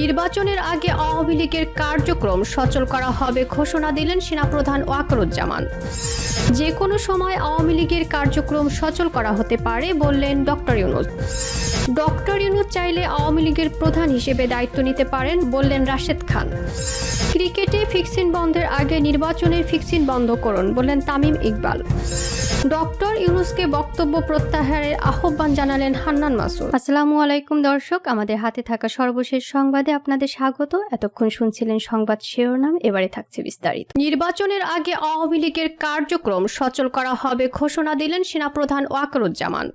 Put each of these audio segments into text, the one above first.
নির্বাচনের আগে আওয়ামী লীগের কার্যক্রম সচল করা হবে ঘোষণা দিলেন সেনাপ্রধান ওয়াকরুজ্জামান। যে কোনো সময় আওয়ামী লীগের কার্যক্রম সচল করা হতে পারে বললেন ডক্টর ইউনুস। ডক্টর ইউনুস চাইলে আওয়ামী লীগের প্রধান হিসেবে দায়িত্ব নিতে পারেন বললেন রাশেদ খান। ক্রিকেটে ফিক্সিং বন্ধের আগে নির্বাচনের ফিক্সিং বন্ধ করুন বললেন তামিম ইকবাল। ডক্টর ইউনুসকে বক্তব্য প্রত্যাহারের আহ্বান জানালেন হান্নান মাসুদ। আসসালামু আলাইকুম দর্শক আমাদের হাতে থাকা সর্বশেষ সংবাদে আপনাদের স্বাগত। এতক্ষণ শুনছিলেন সংবাদ শিরোনাম এবারে থাকছে বিস্তারিত। নির্বাচনের আগে আওয়ামী লীগের কার্যক্রম সচল করা হবে ঘোষণা দিলেন সেনাপ্রধান ওয়াকারুজ্জামান।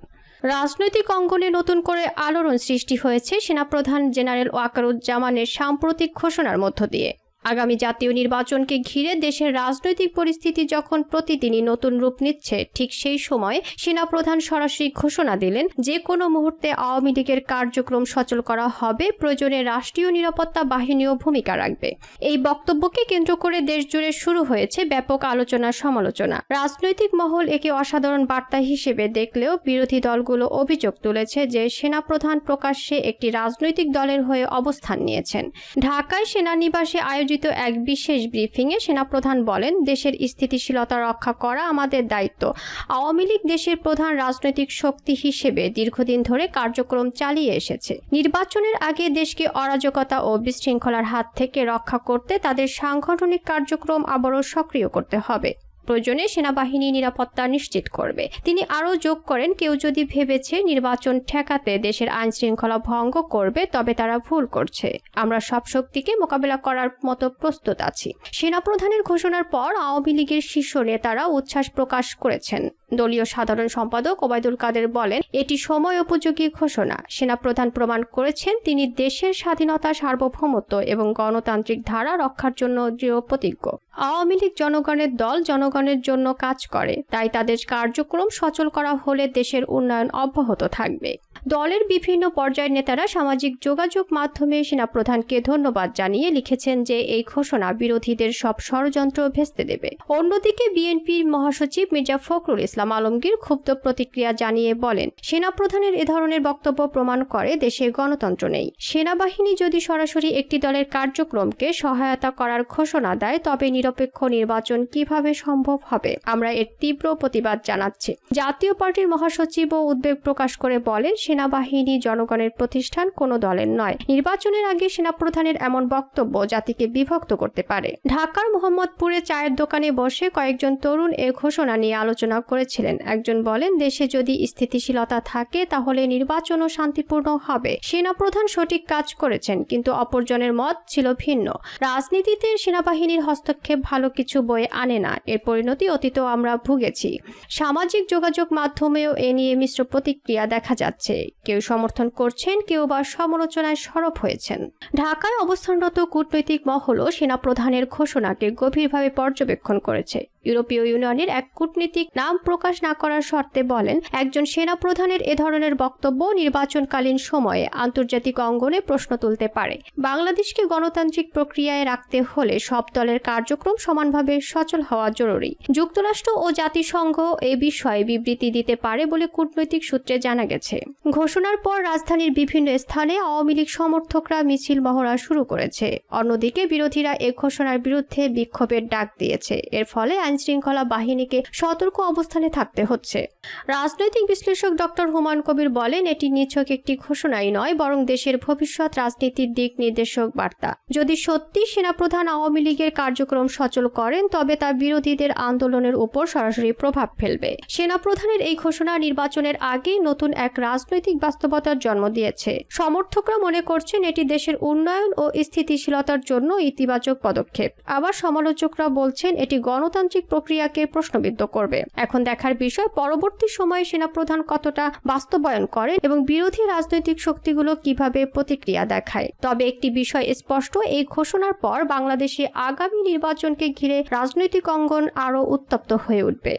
রাজনৈতিক অঙ্গনে নতুন করে আলোড়ন সৃষ্টি হয়েছে সেনাপ্রধান জেনারেল ওয়াকারুজ্জামানের সাম্প্রতিক ঘোষণার মধ্য দিয়ে। আগামী জাতীয় নির্বাচনকে ঘিরে দেশের রাজনৈতিক পরিস্থিতি যখন প্রতিদিনই নতুন রূপ নিচ্ছে, ঠিক সেই সময় সেনাপ্রধান সরাসরি ঘোষণা দিলেন যে কোনো মুহূর্তে আওয়ামী লীগের কার্যক্রম সচল করা হবে, প্রয়োজনে রাষ্ট্রীয় নিরাপত্তা বাহিনীও ভূমিকা রাখবে। এই বক্তব্যকে কেন্দ্র করে দেশজুড়ে শুরু হয়েছে ব্যাপক আলোচনা সমালোচনা। রাজনৈতিক মহল একে অসাধারণ বার্তা হিসেবে দেখলেও বিরোধী দলগুলো অভিযোগ তুলেছে যে সেনাপ্রধান প্রকাশ্যে একটি রাজনৈতিক দলের হয়ে অবস্থান নিয়েছেন। ঢাকায় সেনানিবাসে আয়োজিত এক বিশেষ ব্রিফিংয়ে সেনাপ্রধান বলেন, দেশের স্থিতিশীলতা রক্ষা করা আমাদের দায়িত্ব। আওয়ামী লীগ দেশের প্রধান রাজনৈতিক শক্তি হিসেবে দীর্ঘদিন ধরে কার্যক্রম চালিয়ে এসেছে। নির্বাচনের আগে দেশকে অরাজকতা ও বিশৃঙ্খলার হাত থেকে রক্ষা করতে তাদের সাংগঠনিক কার্যক্রম আবারও সক্রিয় করতে হবে। প্রয়োজনে সেনাবাহিনী নিরাপত্তা নিশ্চিত করবে। তিনি আরও যোগ করেন, কেউ যদি ভেবেছে নির্বাচন ঠেকাতে দেশের আইন শৃঙ্খলা ভঙ্গ করবে, তবে তারা ভুল করছে। আমরা সব শক্তিকে মোকাবেলা করার মতো প্রস্তুত আছি। সেনাপ্রধানের ঘোষণার পর আওয়ামী লীগের শীর্ষ নেতারা উচ্ছ্বাস প্রকাশ করেছেন। দলীয় সাধারণ সম্পাদক ওবায়দুল কাদের বলেন, এটি সময় উপযোগী ঘোষণা। সেনাপ্রধান প্রমাণ করেছেন, তিনি দেশের স্বাধীনতা, সার্বভৌমত্ব এবং গণতান্ত্রিক ধারা রক্ষার জন্য দৃঢ় প্রতিজ্ঞ। আওয়ামী লীগ জনগণের দল জনগণের জন্য কাজ করে, তাই তাদের কার্যক্রম সচল করা হলে দেশের উন্নয়ন অব্যাহত থাকবে। দলের বিভিন্ন পর্যায়ের নেতারা সামাজিক যোগাযোগ মাধ্যমে সেনাপ্রধানকে ধন্যবাদ জানিয়ে লিখেছেন যে এই ঘোষণা বিরোধীদের সব ষড়যন্ত্র ভেস্তে দেবে। অন্যদিকে বিএনপির মহাসচিব মির্জা ফখরুল ইসলাম আলমগীর ক্ষুব্ধ প্রতিক্রিয়া জানিয়ে বলেন, সেনাপ্রধানের এ ধরনের বক্তব্য প্রমাণ করে দেশে গণতন্ত্র নেই। সেনাবাহিনী যদি সরাসরি একটি দলের কার্যক্রমকে সহায়তা করার ঘোষণা দেয়, তবে নিরপেক্ষ নির্বাচন কীভাবে সম্ভব হবে? আমরা এর তীব্র প্রতিবাদ জানাচ্ছি। জাতীয় পার্টির মহাসচিবও উদ্বেগ প্রকাশ করে বলেন সেনাবাহিনী, জনগণের প্রতিষ্ঠান কোনো দলের নয়। নির্বাচনের আগে সেনাপ্রধানের এমন বক্তব্য জাতিকে বিভক্ত করতে পারে। ঢাকার মোহাম্মদপুরে চায়ের দোকানে বসে কয়েকজন তরুণ এ ঘোষণা নিয়ে আলোচনা করেছিলেন। একজন বলেন, দেশে যদি স্থিতিশীলতা থাকে, তাহলে নির্বাচনও শান্তিপূর্ণ হবে। সেনাপ্রধান সঠিক কাজ করেছেন, কিন্তু অপরজনের মত ছিল ভিন্ন। রাজনীতিতে সেনাবাহিনীর হস্তক্ষেপ ভালো কিছু বয়ে আনে না। এর পরিণতি অতীতেও আমরা ভুগেছি। সামাজিক যোগাযোগ মাধ্যমেও এ নিয়ে মিশ্র প্রতিক্রিয়া দেখা যাচ্ছে। কেউ সমর্থন করছেন, কেউ বা সমালোচনায় সরব হয়েছেন। ঢাকায় অবস্থানরত কূটনৈতিক মহলও সেনাপ্রধানের ঘোষণাকে গভীরভাবে পর্যবেক্ষণ করেছে। ইউরোপীয় ইউনিয়নের এক কূটনীতিক নাম প্রকাশ না করার শর্তে বলেন, একজন সেনাপ্রধানের এ ধরনের বক্তব্য নির্বাচনকালীন সময়ে আন্তর্জাতিক অঙ্গনে প্রশ্ন তুলতে পারে। বাংলাদেশকে গণতান্ত্রিক প্রক্রিয়ায় রাখতে হলে সব দলের কার্যক্রম সমানভাবে সচল হওয়া জরুরি। যুক্তরাষ্ট্র ও জাতিসংঘ এ বিষয়ে বিবৃতি দিতে পারে বলে কূটনৈতিক সূত্রে জানা গেছে। ঘোষণার পর রাজধানীর বিভিন্ন স্থানে আওয়ামী লীগ সমর্থকরা মিছিল মহড়া শুরু করেছে। অন্যদিকে বিরোধীরা এ ঘোষণার বিরুদ্ধে বিক্ষোভের ডাক দিয়েছে। এর ফলে আইন শৃঙ্খলা বাহিনীকে সতর্ক অবস্থানে থাকতে হচ্ছে। রাজনৈতিক বিশ্লেষক ডক্টর হুমায়ুন কবির বলেন, এটি নিছক একটি ঘোষণাই নয়, বরং দেশের ভবিষ্যৎ রাজনীতির দিক নির্দেশক বার্তা। যদি সত্যি সেনাপ্রধান আওয়ামী লীগের কার্যক্রম সচল করেন, তবে তা বিরোধীদের আন্দোলনের উপর সরাসরি প্রভাব ফেলবে। সেনাপ্রধানের এই ঘোষণা নির্বাচনের আগেই নতুন এক রাজনৈতিক বাস্তবতার জন্ম দিয়েছে। সমর্থকরা মনে করছেন, এটি দেশের উন্নয়ন ও স্থিতিশীলতার জন্য ইতিবাচক পদক্ষেপ। আবার সমালোচকরা বলছেন, এটি গণতান্ত্রিক প্রক্রিয়াকে প্রশ্নবিদ্ধ করবে। এখন দেখার বিষয়, পরবর্তী সময়ে সেনাপ্রধান কতটা বাস্তবায়ন করেন এবং বিরোধী রাজনৈতিক শক্তিগুলো কীভাবে প্রতিক্রিয়া দেখায়। তবে একটি বিষয় স্পষ্ট, এই ঘোষণার পর বাংলাদেশে আগামী নির্বাচনকে ঘিরে রাজনৈতিক অঙ্গন আরও উত্তপ্ত হয়ে উঠবে।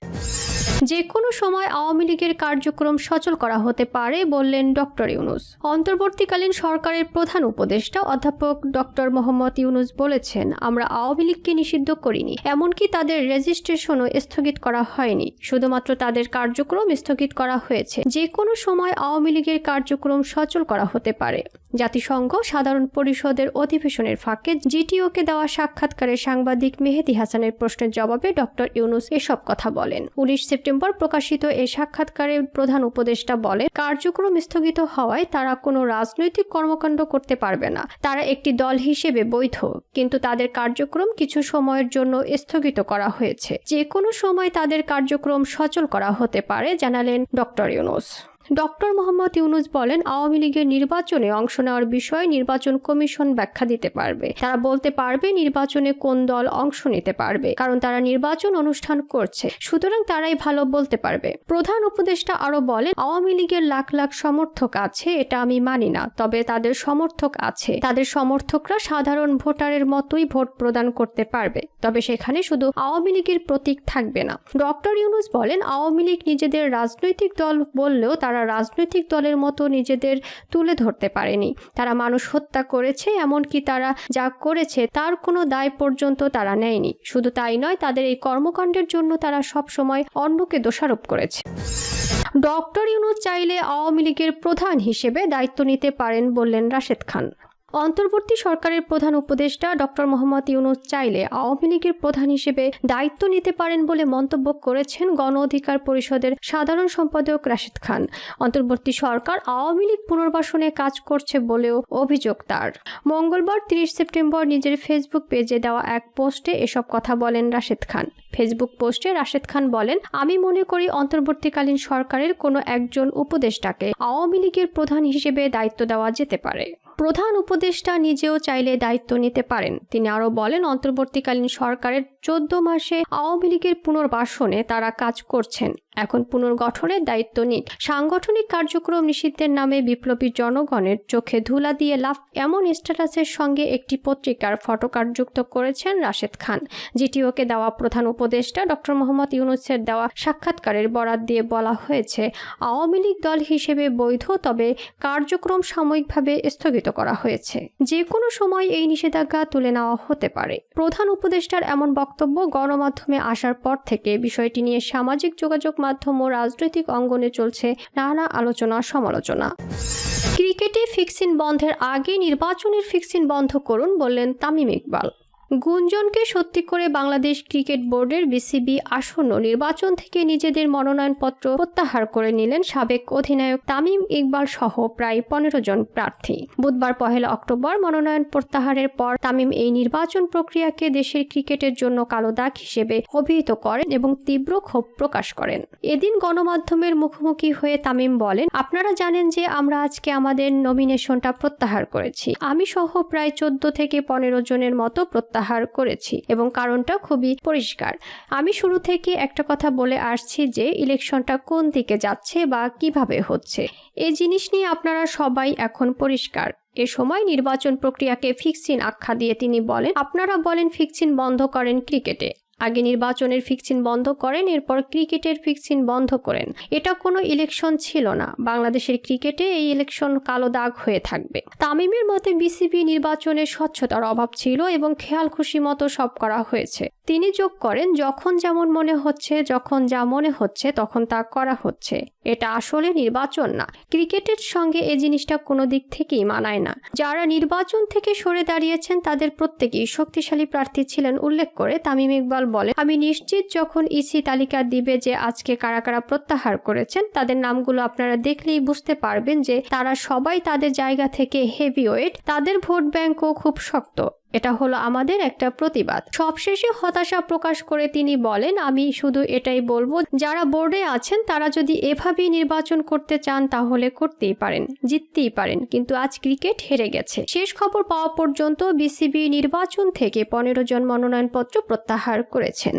যে কোনো সময় আওয়ামী লীগের কার্যক্রম সচল করা হতে পারে, বললেন ডক্টর ইউনুস। অন্তর্বর্তীকালীন সরকারের প্রধান উপদেষ্টা অধ্যাপক ডক্টর মোহাম্মদ ইউনুস বলেছেন, আমরা আওয়ামী লীগকে নিষিদ্ধ করিনি, এমনকি তাদের রেজিস্ট্রেশনও স্থগিত করা হয়নি। শুধুমাত্র তাদের কার্যক্রম স্থগিত করা হয়েছে। যে কোনো সময় আওয়ামী লীগের কার্যক্রম সচল করা হতে পারে। জাতিসংঘ সাধারণ পরিষদের অধিবেশনের ফাঁকে জিটিওকে দেওয়া সাক্ষাৎকারে সাংবাদিক মেহেদি হাসানের প্রশ্নের জবাবে ডক্টর ইউনুস এসব কথা বলেন। উনিশ সেপ্টেম্বর প্রকাশিত এই সাক্ষাৎকারে প্রধান উপদেষ্টা বলেন, কার্যক্রম স্থগিত হওয়ায় তারা কোনো রাজনৈতিক কর্মকাণ্ড করতে পারবে না। তারা একটি দল হিসেবে বৈধ, কিন্তু তাদের কার্যক্রম কিছু সময়ের জন্য স্থগিত করা হয়েছে। যে কোনো সময় তাদের কার্যক্রম সচল করা হতে পারে, জানালেন ডক্টর ইউনুস। ডক্টর মোহাম্মদ ইউনুস বলেন, আওয়ামী লীগের নির্বাচনে অংশ নেওয়ার বিষয়ে নির্বাচন কমিশন ব্যাখ্যা দিতে পারবে। তারা বলতে পারবে নির্বাচনে কোন দল অংশ নিতে পারবে, কারণ তারা নির্বাচন অনুষ্ঠান করছে। সুতরাং তারাই ভালো বলতে পারবে। প্রধান উপদেষ্টা আরও বলেন, আওয়ামী লীগের লাখ লাখ সমর্থক আছে, এটা আমি মানি না, তবে তাদের সমর্থক আছে। তাদের সমর্থকরা সাধারণ ভোটারের মতোই ভোট প্রদান করতে পারবে, তবে সেখানে শুধু আওয়ামী লীগের প্রতীক থাকবে না। ডক্টর ইউনুস বলেন, আওয়ামী লীগ নিজেদের রাজনৈতিক দল বললেও তারা রাজনৈতিক দলের মতো নিজেদের তুলে ধরতে পারেনি। তারা মানুষ হত্যা করেছে, এমনকি তারা যা করেছে তার কোনো দায় পর্যন্ত তারা নেয়নি। শুধু তাই নয়, তাদের এই কর্মকাণ্ডের জন্য তারা সবসময় অন্যকে দোষারোপ করেছে। ডক্টর ইউনুস চাইলে আওয়ামী লীগের প্রধান হিসেবে দায়িত্ব নিতে পারেন বললেন রাশেদ খান। অন্তর্বর্তী সরকারের প্রধান উপদেষ্টা ডক্টর মোহাম্মদ ইউনুস চাইলে আওয়ামী লীগের প্রধান হিসেবে দায়িত্ব নিতে পারেন বলে মন্তব্য করেছেন গণ অধিকার পরিষদের সাধারণ সম্পাদক রাশেদ খান। অন্তর্বর্তী সরকার আওয়ামী লীগ পুনর্বাসনে কাজ করছে বলেও অভিযোগ তার। মঙ্গলবার তিরিশ সেপ্টেম্বর নিজের ফেসবুক পেজে দেওয়া এক পোস্টে এসব কথা বলেন রাশেদ খান। ফেসবুক পোস্টে রাশেদ খান বলেন, আমি মনে করি অন্তর্বর্তীকালীন সরকারের কোনো একজন উপদেষ্টাকে আওয়ামী লীগের প্রধান হিসেবে দায়িত্ব দেওয়া যেতে পারে। প্রধান উপদেষ্টা নিজেও চাইলে দায়িত্ব নিতে পারেন। তিনি আরও বলেন, অন্তর্বর্তীকালীন সরকারের চোদ্দ মাসে আওয়ামী লীগের পুনর্বাসনে তারা কাজ করছেন। এখন পুনর্গঠনের দায়িত্ব নিন। সাংগঠনিক কার্যক্রম নিষিদ্ধের নামে বিপ্লবী জনগণের চোখে ধুলা দিয়ে লাভ এমন স্ট্যাটাসের সঙ্গে একটি পত্রিকার ফটোকার্ড যুক্ত করেছেন রাশেদ খান জিটিওকে দেওয়া প্রধান উপদেষ্টা ডক্টর মোহাম্মদ ইউনুসের দেওয়া সাক্ষাৎকারের বরাত দিয়ে বলা হয়েছে, আওয়ামী লীগ দল হিসেবে বৈধ, তবে কার্যক্রম সাময়িকভাবে স্থগিত করা হয়েছে। যে কোনো সময় এই নিষেধাজ্ঞা তুলে নেওয়া হতে পারে। প্রধান উপদেষ্টার এমন বক্তব্য গণমাধ্যমে আসার পর থেকে বিষয়টি নিয়ে সামাজিক যোগাযোগ মাধ্যম ও রাজনৈতিক অঙ্গনে চলছে নানা আলোচনা সমালোচনা। ক্রিকেটে ফিক্সিং বন্ধের আগে নির্বাচনের ফিক্সিং বন্ধ করুন বললেন তামিম ইকবাল। গুঞ্জনকে সত্যি করে বাংলাদেশ ক্রিকেট বোর্ডের বিসিবি আসন্ন নির্বাচন থেকে নিজেদের মনোনয়নপত্র প্রত্যাহার করে নিলেন সাবেক অধিনায়ক তামিম ইকবাল সহ প্রায় পনেরো জন প্রার্থী। বুধবার পহেলা অক্টোবর মনোনয়ন প্রত্যাহারের পর তামিম এই নির্বাচন প্রক্রিয়াকে দেশের ক্রিকেটের জন্য কালো দাগ হিসেবে অভিহিত করেন এবং তীব্র ক্ষোভ প্রকাশ করেন। এদিন গণমাধ্যমের মুখোমুখি হয়ে তামিম বলেন, আপনারা জানেন যে আমরা আজকে আমাদের নমিনেশনটা প্রত্যাহার করেছি। আমি সহ প্রায় চোদ্দ থেকে পনেরো জনের মতো প্রত্যাহার করেছি এবং কারণটা খুবই পরিষ্কার। আমি শুরু থেকে একটা কথা বলে আসছি যে ইলেকশনটা কোন দিকে যাচ্ছে বা কীভাবে হচ্ছে। এই জিনিস নিয়ে আপনারা সবাই এখন পরিষ্কার। এ সময় নির্বাচন প্রক্রিয়াকে ফিক্সিন আখ্যা দিয়ে তিনি বলেন, আপনারা বলেন ফিক্সিন বন্ধ করেন ক্রিকেটে। আগে নির্বাচনের ফিক্সিন বন্ধ করেন, এরপর ক্রিকেটের ফিক্সিন বন্ধ করেন। এটা কোনো ইলেকশন ছিল না। বাংলাদেশের ক্রিকেটে এই ইলেকশন কালো দাগ হয়ে থাকবে। তামিমের মতে বিসিবি নির্বাচনে স্বচ্ছতার অভাব ছিল এবং খেয়াল খুশি মতো সব করা হয়েছে। তিনি যোগ করেন, যখন যেমন মনে হচ্ছে, যখন যা মনে হচ্ছে, তখন তা করা হচ্ছে। এটা আসলে নির্বাচন না। ক্রিকেটের সঙ্গে এই জিনিসটা কোনো দিক থেকেই মানায় না। যারা নির্বাচন থেকে সরে দাঁড়িয়েছেন, তাদের প্রত্যেকেই শক্তিশালী প্রার্থী ছিলেন, উল্লেখ করে তামিম ইকবাল বলে, আমি নিশ্চিত যখন ইসি তালিকা দিবে যে আজকে কারা কারা প্রত্যাহার করেছেন, তাদের নামগুলো আপনারা দেখলেই বুঝতে পারবেন যে তারা সবাই তাদের জায়গা থেকে হেভিওয়েট তাদের ভোট ব্যাংকও খুব শক্ত। এটা হলো আমাদের একটা প্রতিবাদ। সবশেষে হতাশা প্রকাশ করে তিনি বলেন, আমি শুধু এটাই বলব, যারা বোর্ডে আছেন, তারা যদি এভাবেই নির্বাচন করতে চান, তাহলে করতেই পারেন, জিততেই পারেন। কিন্তু আজ ক্রিকেট হেরে গেছে। শেষ খবর পাওয়া পর্যন্ত বিসিবি নির্বাচন থেকে পনেরো জন মনোনয়নপত্র প্রত্যাহার করেছেন।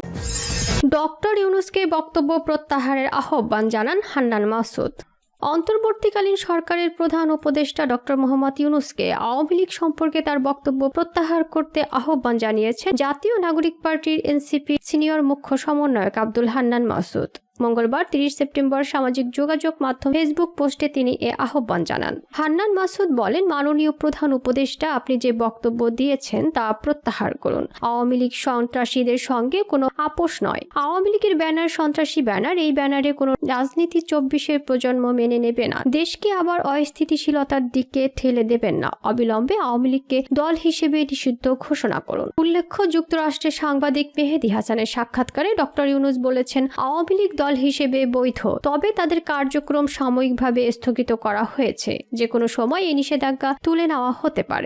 ডক্টর ইউনুসকে বক্তব্য প্রত্যাহারের আহ্বান জানান হান্নান মাসুদ। অন্তর্বর্তীকালীন সরকারের প্রধান উপদেষ্টা ডক্টর মোহাম্মদ ইউনুসকে আওয়ামী লীগ সম্পর্কে তার বক্তব্য প্রত্যাহার করতে আহ্বান জানিয়েছে জাতীয় নাগরিক পার্টির এনসিপি সিনিয়র মুখ্য সমন্বয়ক আব্দুল হান্নান মাসুদ। মঙ্গলবার তিরিশ সেপ্টেম্বর সামাজিক যোগাযোগ মাধ্যম ফেসবুক পোস্টে তিনি এ আহ্বান জানান। হান্নান মাসুদ বলেন, মাননীয় প্রধান উপদেষ্টা, আপনি যে বক্তব্য দিয়েছেন, তা প্রত্যাহার করুন। আওয়ামী লীগ সন্ত্রাসীদের সঙ্গে কোনো আপোষ নয়। আওয়ামী লীগের ব্যানার, সন্ত্রাসী ব্যানার, এই ব্যানারে কোনো রাজনীতি চব্বিশের প্রজন্ম মেনে নেবে না। দেশকে আবার অস্থিতিশীলতার দিকে ঠেলে দেবেন না। অবিলম্বে আওয়ামী লীগকে দল হিসেবে নিষিদ্ধ ঘোষণা করুন। উল্লেখ্য, যুক্তরাষ্ট্রের সাংবাদিক মেহেদি হাসানের সাক্ষাৎকারে ডক্টর ইউনুস বলেছেন, আওয়ামী লীগ দল হিসেবে বৈধ। তবে তাদের কার্যক্রম সাময়িকভাবে স্থগিত করা হয়েছে। যে কোনো সময় এই নিষেধাজ্ঞা তুলে নেওয়া হতে পারে।